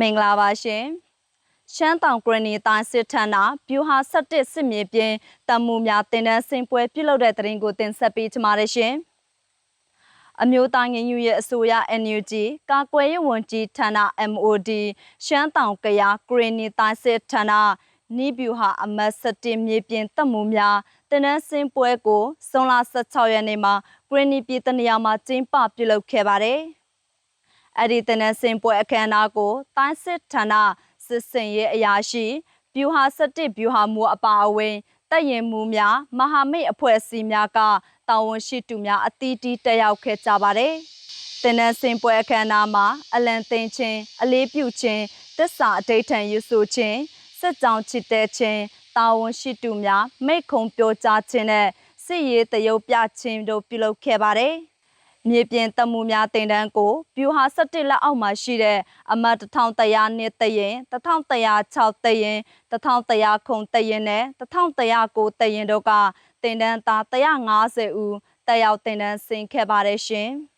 မင်္ဂလာပါရှင်ရှမ်းတောင်ဂရနီတိုင်းစစ်ထဏဗျူဟာ17စစ်မြေပြင်တမှုများတင်တန်းစင်ပွဲပြုလုပ်တဲ့တရင်ကိုတင်ဆက်ပေးချမှာရရှင်အမျိုးသားငင်းယူရဲ့အစိုးရ NUG ကာကွယ်ရေးဝန်ကြီးဌာန MOD ရှမ်းတောင်ကရဂရနီတိုင်းစစ်ဌာနနီးဗျူဟာအမတ်17မြေပြင်တပ်မှုများတင်နန်းစင်ပွဲကိုဇွန်လ16ရက်နေ့မှာဂရနီပြည်တနေရာမှာကျင်းပပြုလုပ်ခဲ့ပါတယ်။ အဲ့ဒီတင်နန်းစင်ပွဲအခမ်းအနားကိုတိုင်းစစ်ဌာနစစ်စင်ရေးအရာရှိဗျူဟာ17ဗျူဟာမှုအပါအဝင်တပ်ရင်မှုများမဟာမိတ်အဖွဲ့အစည်းများကတာဝန်ရှိသူများအသီးသီးတက်ရောက်ခဲ့ကြပါတယ်။တင်နန်းစင်ပွဲအခမ်းအနားမှာအလံသိမ်းခြင်းအလေးပြုခြင်းတစ္ဆာအဋိဌံယူဆိုခြင်းစစ်ကြောင်းချစ်တဲ့ခြင်းတာဝန်ရှိသူများမိတ်ခုံပြောကြားခြင်းနဲ့စစ်ရေးတရုပ်ပြခြင်းတို့ပြုလုပ်ခဲ့ပါတယ်။ မြေပြင်တမှုများတင်တန်းကိုဗျူဟာ17လက်အောက်မှာရှိတဲ့အမတ်1100နှစ်တရင်1106တရင်1100ခုတရင်နဲ့1109တရင်တို့ကတင်တန်းသား150ဦးတက်ရောက်တင်တန်းဆင်ခဲ့ပါတယ်ရှင်။